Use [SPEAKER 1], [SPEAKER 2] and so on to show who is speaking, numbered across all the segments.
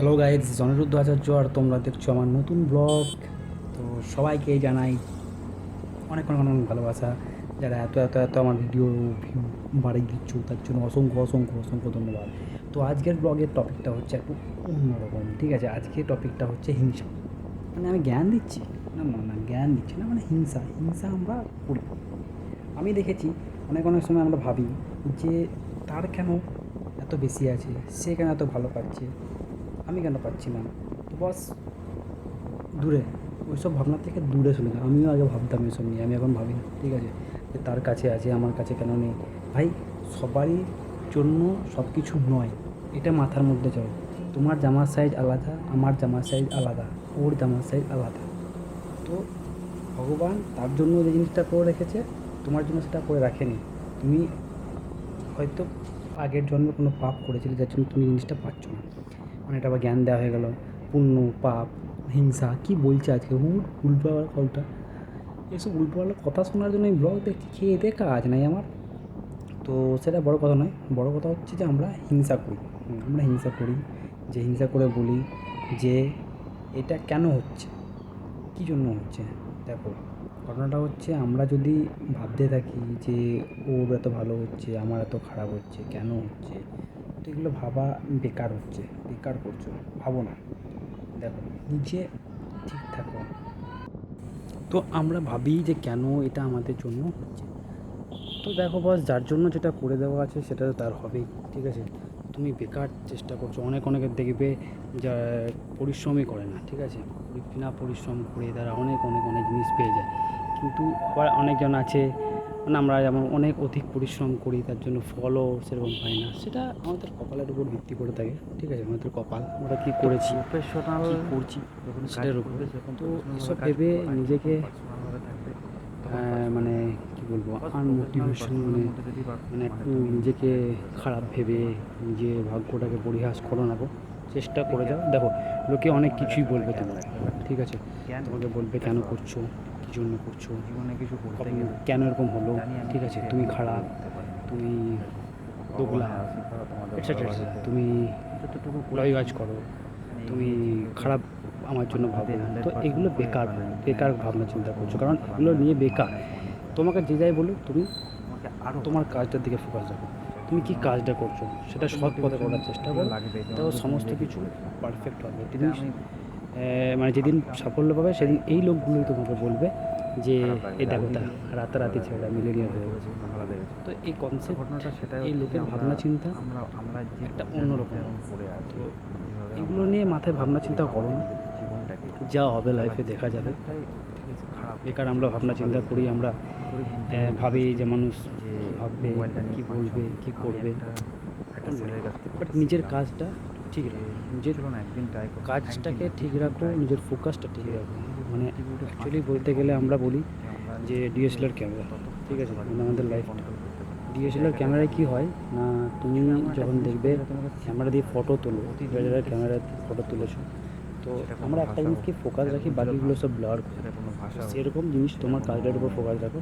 [SPEAKER 1] Hello guys জনরুদ্ধ আচার্য আর তোমরা দেখছ আমার নতুন ব্লগ তো সবাইকে জানাই অনেক অনেক অনেক ভালোবাসা। যারা এত এত এত আমার ভিডিও ভিউ বাড়িয়ে দিচ্ছ, তার জন্য অসংখ্য অসংখ্য অসংখ্য ধন্যবাদ। তো আজকের ব্লগের টপিকটা হচ্ছে একটু অন্যরকম ঠিক আছে? আজকের টপিকটা হচ্ছে হিংসা। মানে আমি জ্ঞান দিচ্ছি? না না না, জ্ঞান দিচ্ছি না মানে হিংসা। হিংসা আমরা করি। আমি দেখেছি অনেক অনেক সময় আমরা ভাবি যে তার কেন এত বেশি আছে? সে কেন এত ভালো পাচ্ছে? আমি কেন পাচ্ছি না তো বস দূরে। ওইসব ভাবনা থেকে দূরে চলে যাও আমিও আগে ভাবতাম এসব নিয়ে আমি এখন ভাবি না ঠিক আছে? যে তার কাছে আছে আমার কাছে কেন নেই? ভাই সবারই জন্য সব কিছু নয়। এটা মাথার মধ্যে চলো। তোমার জামার সাইজ আলাদা আমার জামার সাইজ আলাদা ওর জামার সাইজ আলাদা। তো ভগবান তার জন্য যে জিনিসটা করে রেখেছে তোমার জন্য সেটা করে রাখেনি। তুমি হয়তো আগের জন্মে কোনো পাপ করেছিলে যার জন্য তুমি জিনিসটা পাচ্ছ না। এটা আবার জ্ঞান দেওয়া হয়ে গেল। পুণ্য, পাপ, হিংসা, কি বলছে আজকে? হুট উল্টোপাল্টা কলটা এসব উল্টোপাল্টা কথা শোনার জন্য এই ব্লগ দেখছি খেয়ে দে কাজ নাই আমার। তো সেটা বড় কথা নয়। বড় কথা হচ্ছে যে আমরা হিংসা করি। আমরা হিংসা করি। যে হিংসা করে বলি যে এটা কেন হচ্ছে? কী জন্য হচ্ছে? দেখো, ঘটনাটা হচ্ছে আমরা যদি ভাবতে থাকি যে ওর এত ভালো হচ্ছে, আমার এত খারাপ হচ্ছে, কেন হচ্ছে? এগুলো ভাবা বেকার হচ্ছে, বেকার করছ, ভাবো না। দেখো, নিজে ঠিক থাকো। তো আমরা ভাবি যে কেন এটা আমাদের জন্য হচ্ছে। তো দেখো বস যার জন্য যেটা করে দেওয়া আছে সেটা তার হবেই, ঠিক আছে? তুমি বেকার চেষ্টা করছ, অনেক অনেকের দেখবে যা পরিশ্রমই করে না, ঠিক আছে? বিনা পরিশ্রম করে তারা অনেক অনেক অনেক জিনিস পেয়ে যায়। কিন্তু আবার অনেকজন আছে মানে আমরা যেমন অনেক অধিক পরিশ্রম করি তার জন্য ফলও সেরকম পাই না। সেটা আমাদের কপালের উপর ভিত্তি করে থাকে ঠিক আছে? আমাদের কপাল আমরা কী করেছি
[SPEAKER 2] প্রফেশনাল
[SPEAKER 1] করছি সেটার উপর। তো এসব
[SPEAKER 2] ভেবে
[SPEAKER 1] নিজেকে আহ, মানে কি বলব আনমোটিভেশন মানে মানে একটু নিজেকে খারাপ ভেবে নিজে ভাগ্যটাকে পরিহাস করো না গো চেষ্টা করে যাও। দেখো লোকে অনেক কিছুই বলবে তোমাকে ঠিক আছে? তোমাকে বলবে কেন করছ? কী জন্য করছ?
[SPEAKER 2] জীবনে কিছু করতে গেলে?
[SPEAKER 1] কেন এরকম হলো? ঠিক আছে তুমি খারাপ তুমি দোগলা এটসেট্রা তুমি
[SPEAKER 2] যতটুকু
[SPEAKER 1] কাজ করো
[SPEAKER 2] মানে
[SPEAKER 1] তুমি খারাপ আমার জন্য ভাবে না। তো এগুলো বেকার বেকার ভাবনা চিন্তা করছ। কারণ এগুলো নিয়ে বেকার। তোমাকে যে যাই বলুক তুমি
[SPEAKER 2] তোমাকে আরও
[SPEAKER 1] তোমার কাজটার দিকে ফোকাস রাখো। তুমি কি কাজটা করছ? সেটা সৎ পথে করার চেষ্টা করো। তো সমস্ত কিছু পারফেক্ট হবে। তুমি মানে যেদিন সাফল্য পাবে সেদিন এই লোকগুলোই তোমাকে বলবে যে এই দেখো তা রাতারাতি ছেলেটা মিলেনিয়ার হয়ে গেছে তো এই কনসেপ্ট
[SPEAKER 2] ঘটনাটা সেটাই
[SPEAKER 1] এই লোকের ভাবনা চিন্তা
[SPEAKER 2] আমরা আমরা যে
[SPEAKER 1] একটা অন্যরকম।
[SPEAKER 2] পড়ে আছি
[SPEAKER 1] তো এগুলো নিয়ে মাথায় ভাবনা চিন্তা করো না। যা হবে লাইফে দেখা যাবে। বেকার আমরা ভাবনা চিন্তা করি আমরা ভাবি যে মানুষ ভাববে কী বলবে কী করবে। বাট নিজের কাজটা ঠিক নিজের
[SPEAKER 2] চলো একদিন ট্রাই করো।
[SPEAKER 1] কাজটাকে ঠিক রাখো নিজের ফোকাসটা ঠিক রাখো। মানে অ্যাকচুয়ালি বলতে গেলে আমরা বলি যে ডিএসএলআর ক্যামেরা ঠিক আছে মানে আমাদের লাইফ ডিএসএলআর ক্যামেরায় কী হয়? না তুমি যখন দেখবে ক্যামেরা দিয়ে ফটো তোলো। ক্যামেরা ফটো তুলেছো। তো আমরা একটা জিনিসকে ফোকাস রাখি বাকিগুলো সব ব্লার করে। সেরকম জিনিস তোমার কাজটার উপর ফোকাস রাখো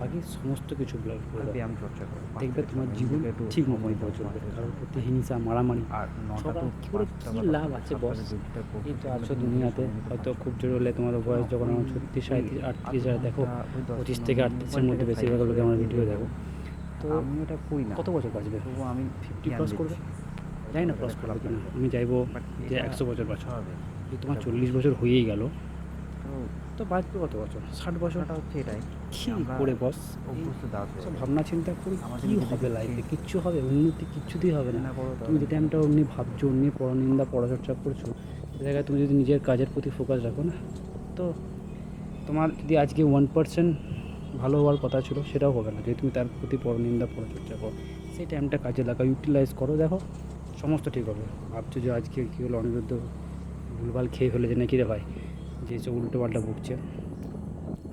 [SPEAKER 1] বাকি সমস্ত কিছু ব্লার করে
[SPEAKER 2] ব্যায়াম চর্চা করো
[SPEAKER 1] দেখবে তোমার জীবন ঠিক মতো চলবে কারোর প্রতি হিংসা মারামারি
[SPEAKER 2] আর নটা তো
[SPEAKER 1] কী করে কী লাভ আছে বস এই তো আছো দুনিয়াতে হয়তো খুব জোর হলে তোমার বয়স যখন আমার ছত্রিশ সাঁত্রিশ আটত্রিশ হাজার দেখো পঁচিশ থেকে আটত্রিশের মধ্যে বেশিরভাগ লোকে আমার
[SPEAKER 2] ভিডিও
[SPEAKER 1] দেখো। তো
[SPEAKER 2] আমি ওটা করি না।
[SPEAKER 1] কত বছর বাঁচবে?
[SPEAKER 2] আমি
[SPEAKER 1] কি ক্রস করবে? জানি না ক্রস করবে কিনা আমি চাইব যে একশো বছর বাঁচো
[SPEAKER 2] হবে
[SPEAKER 1] যদি তোমার চল্লিশ বছর হয়েই গেল।
[SPEAKER 2] তো
[SPEAKER 1] তো বাঁচবে কত বছর? ষাট বছর?
[SPEAKER 2] কথাটা হচ্ছে এটাই।
[SPEAKER 1] কী করে বস? সব ভাবনা চিন্তা করি কী হবে লাইফে কিচ্ছু হবে উন্নতি কিচ্ছুতেই হবে না। তুমি যে টাইমটা অমনি ভাবছ অমনি পরনিন্দা পড়াচর্চা করছ সে জায়গায় তুমি যদি নিজের কাজের প্রতি ফোকাস রাখো না তো তোমার যদি আজকে ওয়ান পার্সেন্ট ভালো হওয়ার কথা ছিল সেটাও হবে না। যদি তুমি তার প্রতি পরনিন্দা পড়াচর্চা করো সেই টাইমটা কাজে লাগাও ইউটিলাইজ করো দেখো সমস্ত ঠিক হবে। ভাবছ যে আজকে কী হলো অনিরুদ্ধ ভুলভাল খেয়ে ফেলেছে নাকি রে ভাই? যে সব উল্টো পাল্টা বকছে।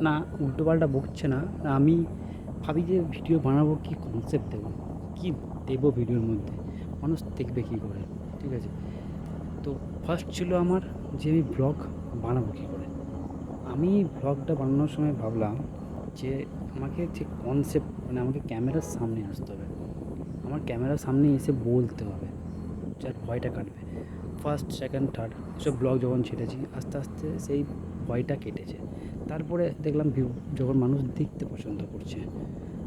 [SPEAKER 1] না উল্টো পাল্টা বকছে না, আমি ভাবি যে ভিডিও বানাবো কী কনসেপ্ট দেবো? কী দেবো ভিডিওর মধ্যে? মানুষ দেখবে কী করে? ঠিক আছে? তো ফার্স্ট ছিল আমার যে আমি ব্লগ বানাবো কী করে? আমি ব্লগটা বানানোর সময় ভাবলাম যে আমাকে যে কনসেপ্ট মানে আমাকে ক্যামেরার সামনে আসতে হবে। আমার ক্যামেরার সামনে এসে বলতে হবে যার ভয়টা কাটবে। ফার্স্ট সেকেন্ড থার্ড সব ব্লগ যখন ছেড়েছি, আস্তে আস্তে সেই ভয়টা কেটেছে। তারপরে দেখলাম ভিউ যখন মানুষ দেখতে পছন্দ করছে,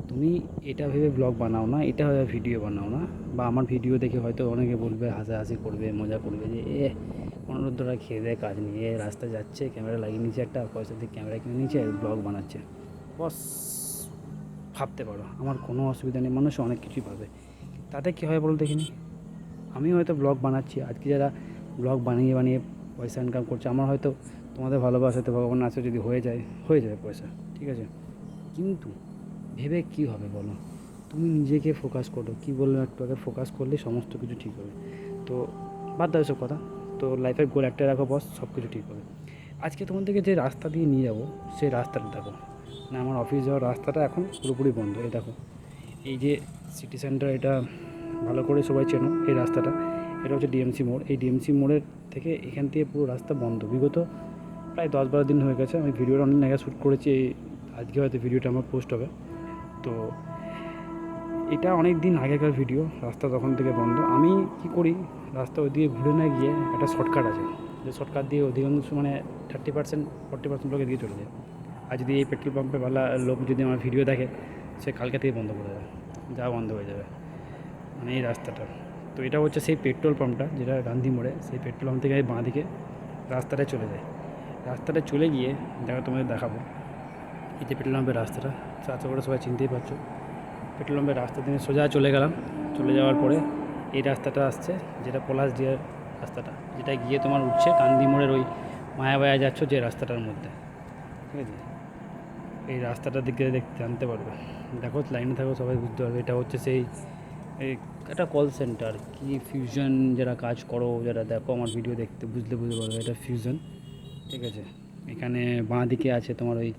[SPEAKER 1] তুমি এটা ভেবে ব্লগ বানাও না, এটা ভেবে ভিডিও বানাও না, বা আমার ভিডিও দেখে হয়তো অনেকে বলবে, হাসাহাসি করবে, মজা করবে যে, এ অনুরোধরা খেয়ে দেয় কাজ নিয়ে রাস্তায় যাচ্ছে ক্যামেরা লাগিয়ে নিয়েছে একটা, পয়সা দিয়ে ক্যামেরা কিনে নিয়েছে ব্লগ বানাচ্ছে। বস, ভাবতে পারো, আমার কোনো অসুবিধা নেই, মানুষ অনেক কিছুই পাবে। তাতে কী হয় বলো দেখিনি? আমি হয়তো ব্লগ বানাচ্ছি। আজকে যারা ব্লগ বানিয়ে বানিয়ে পয়সা ইনকাম করছে, আমার হয়তো তোমাদের ভালোবাসা ভালোবাসাতে ভগবান আছে যদি হয়ে যায়, হয়ে যাবে পয়সা, ঠিক আছে? কিন্তু ভেবে কি হবে বলো? তুমি নিজেকে ফোকাস করো। কি বললাম একটু আগে ফোকাস করলে সমস্ত কিছু ঠিক হবে। তো বাদ দাও সব কথা। তো লাইফের গোল একটা রাখো বস সব কিছু ঠিক হবে। আজকে তোমাদেরকে যে রাস্তা দিয়ে নিয়ে যাব, সেই রাস্তাটা দেখো। না আমার অফিস যাওয়ার রাস্তাটা এখন পুরোপুরি বন্ধ। এই দেখো, এই যে সিটি সেন্টার এটা ভালো করে সবাই চেনো এই রাস্তাটা। এটা হচ্ছে ডিএমসি মোড়। এই ডিএমসি মোড়ের থেকে এখান থেকে পুরো রাস্তা বন্ধ। বিগত প্রায় দশ বারো দিন হয়ে গেছে। আমি ভিডিওটা অনেক জায়গায় শ্যুট করেছি। এই- আজকে হয়তো ভিডিওটা আমার পোস্ট হবে। তো এটা অনেক দিন আগেকার ভিডিও। রাস্তা তখন থেকে বন্ধ। আমি কি করি? রাস্তা ওদিকে ঘুরে না গিয়ে একটা শর্টকাট আছে। যে শর্টকাট দিয়ে অধিকাংশ মানে থার্টি পার্সেন্ট ফর্টি পার্সেন্ট লোক এদিকে চলে যায়। আর যদি এই পেট্রোল পাম্পে ভালো লোক যদি আমার ভিডিও দেখে, সে কালকে থেকে বন্ধ করে দেবে। যা বন্ধ হয়ে যাবে। মানে এই রাস্তাটা। তো এটা হচ্ছে সেই পেট্রোল পাম্পটা, যেটা গান্ধী মোড়ে, সেই পেট্রোল পাম্প থেকে আমি বাঁ দিকে রাস্তাটায় চলে যায়। রাস্তাটা চলে গিয়ে, দেখো তোমাদের দেখাবো। যে পেট্রোল পাম্পের রাস্তাটা আশা করে সবাই চিনতেই পারছ। পেট্রোল পাম্পের রাস্তা দিয়ে সোজা চলে গেলাম। চলে যাওয়ার পরে এই রাস্তাটা আসছে, যেটা পলাশ দিয়ার রাস্তাটা, যেটা গিয়ে তোমার উঠছে কান্দি মোড়ের ওই মায়াবায়া যাচ্ছ যে রাস্তাটার মধ্যে। ঠিক আছে? এই রাস্তাটার দিকে দেখতে, জানতে পারবে। দেখো, লাইনে থাকো, সবাই বুঝতে পারবে। এটা হচ্ছে সেই একটা কল সেন্টার কি ফিউশন যারা কাজ করো, যারা দেখো আমার ভিডিও দেখতে, বুঝলে বুঝতে পারবে এটা ফিউশন ঠিক আছে? এখানে বাঁ দিকে আছে তোমার ওই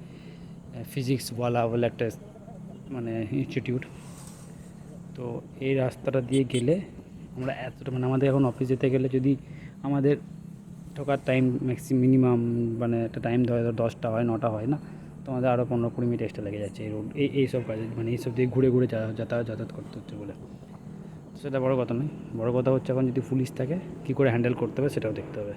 [SPEAKER 1] ফিজিক্সওয়ালা বলে একটা মানে ইনস্টিটিউট তো এই রাস্তাটা দিয়ে গেলে আমরা এতটা মানে আমাদের এখন অফিস যেতে গেলে যদি আমাদের ঢোকার টাইম ম্যাক্সি মিনিমাম মানে একটা টাইম ধরে, ধর দশটা হয়, নটা হয় না, তো আমাদের আরও পনেরো কুড়ি মিনিট এক্সট্রা লেগে যাচ্ছে এই রোড এই, এইসব কাজে মানে এইসব দিয়ে ঘুরে ঘুরে যাতায়াত যাতায়াত করতে হচ্ছে বলে। সেটা বড় কথা নয়। বড় কথা হচ্ছে এখন যদি পুলিশ থাকে, কী করে হ্যান্ডেল করতে হবে সেটাও দেখতে হবে।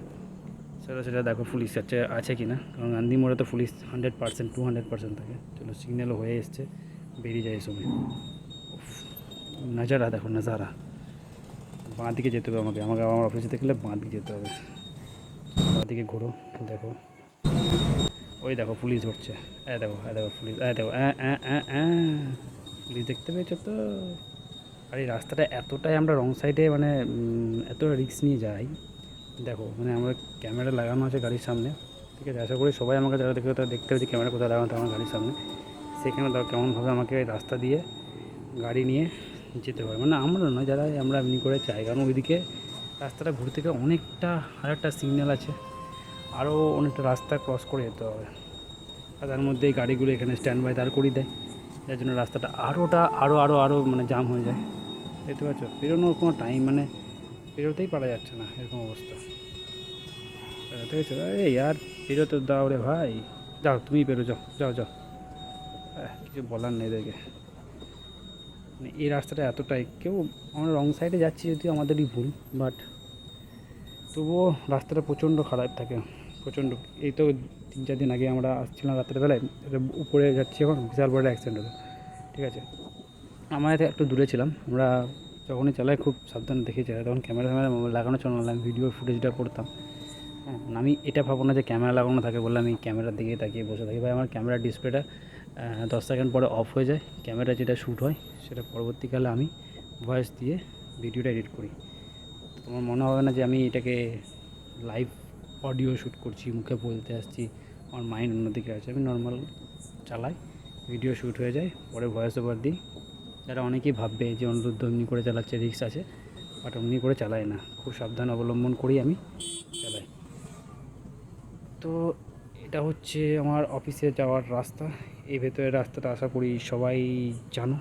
[SPEAKER 1] সেটা সেটা দেখো পুলিশ আছে আছে কি না কারণ গান্ধী মোড়ে তো police hundred percent two hundred percent থাকে। চলো সিগন্যালও হয়ে এসছে, বেরিয়ে যায় সময় নাজারা দেখো, নাজারা। বাঁ দিকে যেতে হবে আমাকে। আমাকে আমার অফিসে দেখলে বাঁ দিকে যেতে হবে। বাঁ দিকে ঘোরো, দেখো। ওই দেখো পুলিশ ধরছে। এ দেখো এ দেখো পুলিশ এ দেখো। পুলিশ দেখতে পেয়েছ তো? আর এই রাস্তাটা এতটাই আমরা রং সাইডে মানে উম, এত রিস্ক নিয়ে যাই। দেখো মানে আমার ক্যামেরা লাগানো আছে গাড়ির সামনে ঠিক আছে? আশা করি সবাই আমাকে যারা দেখে তারা দেখতে হবে ক্যামেরা কোথায় লাগানো আমার গাড়ির সামনে। সেখানে দেখো কেমনভাবে আমাকে রাস্তা দিয়ে গাড়ি নিয়ে যেতে হয়। মানে আমরা নয় যারা আমরা এমনি করে চাই কারণ ওইদিকে রাস্তাটা ঘুরতে গিয়ে অনেকটা আর একটা সিগন্যাল আছে। আরও অনেকটা রাস্তা ক্রস করে যেতে হবে। আর তার মধ্যে এই গাড়িগুলো এখানে স্ট্যান্ড বাই দাঁড় করিয়ে দেয়। যার জন্য রাস্তাটা আরোটা আরও আরও আরও মানে জাম হয়ে যায়। দেখতে পাচ্ছ? বেরোনোর কোনো টাইম মানে বেরোতেই পারা যাচ্ছে না এরকম অবস্থা। গেছে এই আর বেরোতে দাও রে ভাই। যাও তুমি বেরো যাও যাও যাও। কিছু বলার নেই দেখে মানে এই রাস্তাটা এতটাই। কেউ আমরা রং সাইডে যাচ্ছি যদিও আমাদেরই ভুল বাট তবুও রাস্তাটা প্রচণ্ড খারাপ থাকে। প্রচণ্ড। এই তো তিন চার দিন আগে আমরা আসছিলাম রাত্রেবেলায়। উপরে যাচ্ছি এখন, বিশাল বড় অ্যাক্সিডেন্ট হলো। ঠিক আছে? আমরা একটু দূরে ছিলাম। আমরা যখনই চালাই খুব সাবধানে দেখে চালাই, তখন ক্যামেরা ফ্যামেরা লাগানো ছিল না। আমি ভিডিও ফুটেজটা করতাম। হ্যাঁ মানে আমি এটা ভাবো না যে ক্যামেরা লাগানো থাকে বলে আমি ক্যামেরার দিকে তাকিয়ে বসে থাকি। ভাই, আমার ক্যামেরার ডিসপ্লেটা দশ সেকেন্ড পরে অফ হয়ে যায়। ক্যামেরা যেটা শ্যুট হয়, সেটা পরবর্তীকালে আমি ভয়েস দিয়ে ভিডিওটা এডিট করি। তোমার মনে হবে না যে আমি এটাকে লাইভ অডিও শ্যুট করছি, মুখে বলতে আসছি, আমার মাইন্ড অন্যদিকে আছে। আমি নর্মাল চালাই ভিডিও শ্যুট হয়ে যায়, পরে ভয়েস ওভার দিই। যারা অনেকেই ভাববে যে অনুরুদ্ধ এমনি করে চালাচ্ছে রিক্স আছে বাট এমনি করে চালায় না। খুব সাবধান অবলম্বন করি আমি চালাই। তো এটা হচ্ছে আমার অফিসে যাওয়ার রাস্তা। এই ভেতরের রাস্তাটা আশা করি সবাই জানো,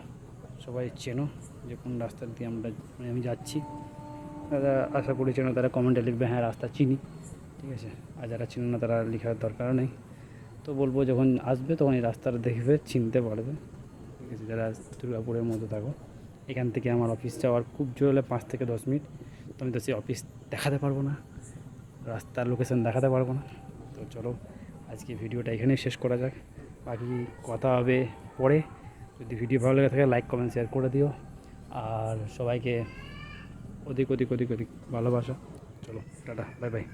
[SPEAKER 1] সবাই চেনো যে কোন রাস্তা দিয়ে আমরা মানে আমি যাচ্ছি। তারা আশা করি চেনো তারা কমেন্টে লিখবে হ্যাঁ রাস্তা চিনি। ঠিক আছে? আর যারা চিনো না, তারা লেখার দরকার নেই। তো বলব যখন আসবে, তখন এই রাস্তাটা দেখবে, চিনতে পারবে। আছে যারা দুর্গাপুরের মধ্যে থাকো, এখান থেকে আমার অফিস যাওয়ার খুব জোর হলে পাঁচ থেকে দশ মিনিট। তো আমি তো সেই অফিস দেখাতে পারব না, রাস্তার লোকেশন দেখাতে পারব না। তো চলো, আজকে ভিডিওটা এখানেই শেষ করা যাক। বাকি কথা হবে পরে। যদি ভিডিও ভালো লেগে থাকে লাইক কমেন্ট শেয়ার করে দিও। আর সবাইকে অধিক অধিক অধিক অধিক ভালোবাসা। চলো, টাটা বাই বাই